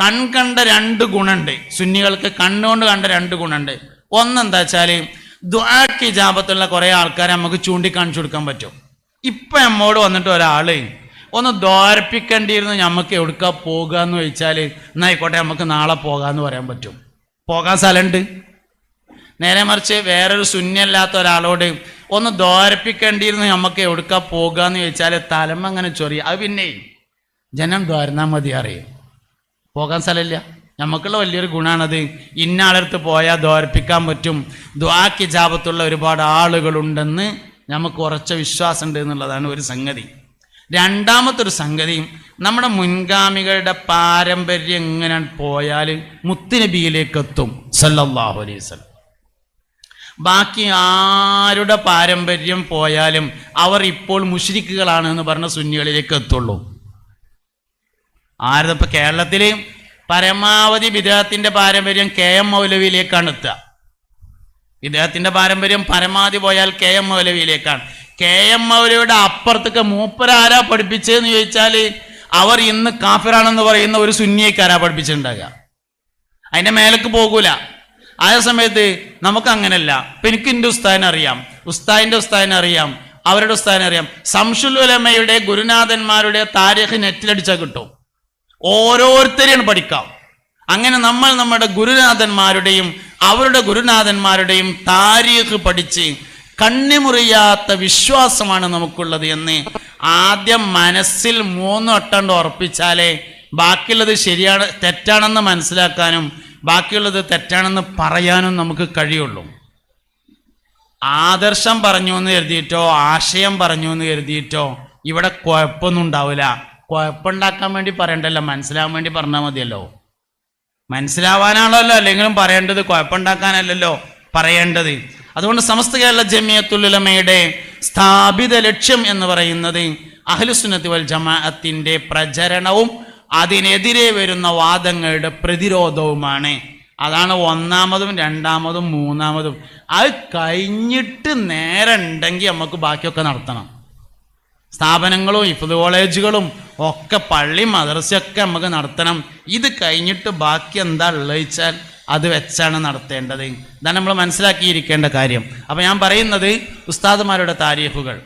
കൺകണ്ട രണ്ട് ഗുണുണ്ട്. സുന്നികൾക്ക് കണ്ണുകൊണ്ട് കണ്ട രണ്ട് ഗുണുണ്ട്. ഒന്നെന്താ വെച്ചാൽ ദ്വാക്ക് ജാപത്തുള്ള കുറേ ആൾക്കാരെ നമുക്ക് ചൂണ്ടിക്കാണിച്ചു കൊടുക്കാൻ പറ്റും. ഇപ്പം നമ്മോട് വന്നിട്ട് ഒരാൾ ഒന്ന് ദ്വാരപ്പിക്കേണ്ടിയിരുന്നു നമുക്ക് എവിടുക്കാ പോകുക എന്ന് ചോദിച്ചാൽ എന്നായിക്കോട്ടെ നമുക്ക് നാളെ പോകാമെന്ന് പറയാൻ പറ്റും. പോകാൻ സ്ഥലമുണ്ട് നേരെ മറിച്ച് വേറൊരു ശൂന്യല്ലാത്ത ഒരാളോട് ഒന്ന് ദ്വാരപ്പിക്കേണ്ടിയിരുന്നു നമുക്ക് എവിടുക്കാ പോകുക എന്ന് ചോദിച്ചാൽ തലമ അങ്ങനെ ചൊറിയ അത് പിന്നെ ജനം ദ്വാരന്നാൽ മതി അറിയും. പോകാൻ സ്ഥലമില്ല. നമുക്കുള്ള വലിയൊരു ഗുണമാണത് ഇന്ന ആളടുത്ത് പോയാൽ ദ്വാരപ്പിക്കാൻ പറ്റും. ദ്വാക്ക് ജാപത്തുള്ള ഒരുപാട് ആളുകളുണ്ടെന്ന് നമുക്ക് ഉറച്ച വിശ്വാസമുണ്ട് എന്നുള്ളതാണ് ഒരു സംഗതി. രണ്ടാമത്തെ ഒരു സംഗതി നമ്മുടെ മുൻഗാമികളുടെ പാരമ്പര്യം എങ്ങനെ പോയാൽ മുത്തുനബിയിലേക്ക് എത്തും സല്ലാഹു അലൈഹി വസല്ലം. ബാക്കി ആരുടെ പാരമ്പര്യം പോയാലും അവർ ഇപ്പോൾ മുഷ്രിക്കുകളാണ് എന്ന് പറഞ്ഞ സുന്നികളിലേക്ക് എത്തുള്ളൂ. ആരത് ഇപ്പൊ കേരളത്തിൽ പരമാവധി വിദേഹത്തിന്റെ പാരമ്പര്യം കെ എം മൗലവിയിലേക്കാണ് എത്തുക. വിദേഹത്തിന്റെ പാരമ്പര്യം പരമാവധി പോയാൽ കെ എം മൗലവിയിലേക്കാണ്. കെ എം മൗലവിയുടെ അപ്പുറത്തൊക്കെ മൂപ്പരാരാ പഠിപ്പിച്ചതെന്ന് ചോദിച്ചാൽ അവർ ഇന്ന് കാഫിറാണെന്ന് പറയുന്ന ഒരു സുന്നിയേക്കാരാ പഠിപ്പിച്ചിട്ടുണ്ടാകുക അതിന്റെ മേലക്ക് പോകൂല. ആ സമയത്ത് നമുക്ക് അങ്ങനല്ല. ഇപ്പൊ എനിക്ക് എന്റെ ഉസ്താദിനെ അറിയാം. ഉസ്താദിന്റെ ഉസ്താദിനെ അറിയാം. അവരുടെ ഉസ്താദിനെ അറിയാം. സംഷുലുലമയുടെ ഗുരുനാഥന്മാരുടെ താരീഖ് നെറ്റിലടിച്ചാൽ കിട്ടും. ഓരോരുത്തരെയും പഠിക്കാം. അങ്ങനെ നമ്മൾ നമ്മുടെ ഗുരുനാഥന്മാരുടെയും അവരുടെ ഗുരുനാഥന്മാരുടെയും താരീഖ് പഠിച്ച് കണ്ണിമുറിയാത്ത വിശ്വാസമാണ് നമുക്കുള്ളത് എന്ന് ആദ്യം മനസ്സിൽ മൂന്ന് വട്ടം ഉറപ്പിച്ചാലേ ബാക്കിയുള്ളത് ശരിയാണ് തെറ്റാണെന്ന് മനസ്സിലാക്കാനും ബാക്കിയുള്ളത് തെറ്റാണെന്ന് പറയാനും നമുക്ക് കഴിയുള്ളൂ. ആദർശം പറഞ്ഞു എന്ന് കരുതിയിട്ടോ ആശയം പറഞ്ഞു എന്ന് കരുതിയിട്ടോ ഇവിടെ കുഴപ്പമൊന്നും ഉണ്ടാവില്ല. കുഴപ്പമുണ്ടാക്കാൻ വേണ്ടി പറയണ്ടല്ലോ. മനസ്സിലാവാൻ വേണ്ടി പറഞ്ഞാൽ മതിയല്ലോ. മനസ്സിലാവാനാണല്ലോ അല്ലെങ്കിലും പറയേണ്ടത്. കുഴപ്പമുണ്ടാക്കാനല്ലല്ലോ പറയേണ്ടത്. അതുകൊണ്ട് സമസ്ത കേരള ജമിയത്തുലമയുടെ സ്ഥാപിത ലക്ഷ്യം എന്ന് പറയുന്നത് അഹ്ലുസുന്നത്തി വൽ ജമാഅത്തിന്റെ പ്രചരണവും അതിനെതിരെ വരുന്ന വാദങ്ങളുടെ പ്രതിരോധവുമാണ്. അതാണ് ഒന്നാമതും രണ്ടാമതും മൂന്നാമതും. അത് കഴിഞ്ഞിട്ട് നേരെ ഉണ്ടെങ്കിൽ നമുക്ക് ബാക്കിയൊക്കെ നടത്തണം. സ്ഥാപനങ്ങളും ഇഫ്ത് കോളേജുകളും ഒക്കെ പള്ളി മദർസയൊക്കെ നമുക്ക് നടത്തണം. ഇത് കഴിഞ്ഞിട്ട് ബാക്കി എന്താ ഉള്ളത് അത് വെച്ചാണ് നടത്തേണ്ടത്. ഇതാണ് നമ്മൾ മനസ്സിലാക്കിയിരിക്കേണ്ട കാര്യം. അപ്പം ഞാൻ പറയുന്നത് ഉസ്താദുമാരുടെ താരീഫുകൾ.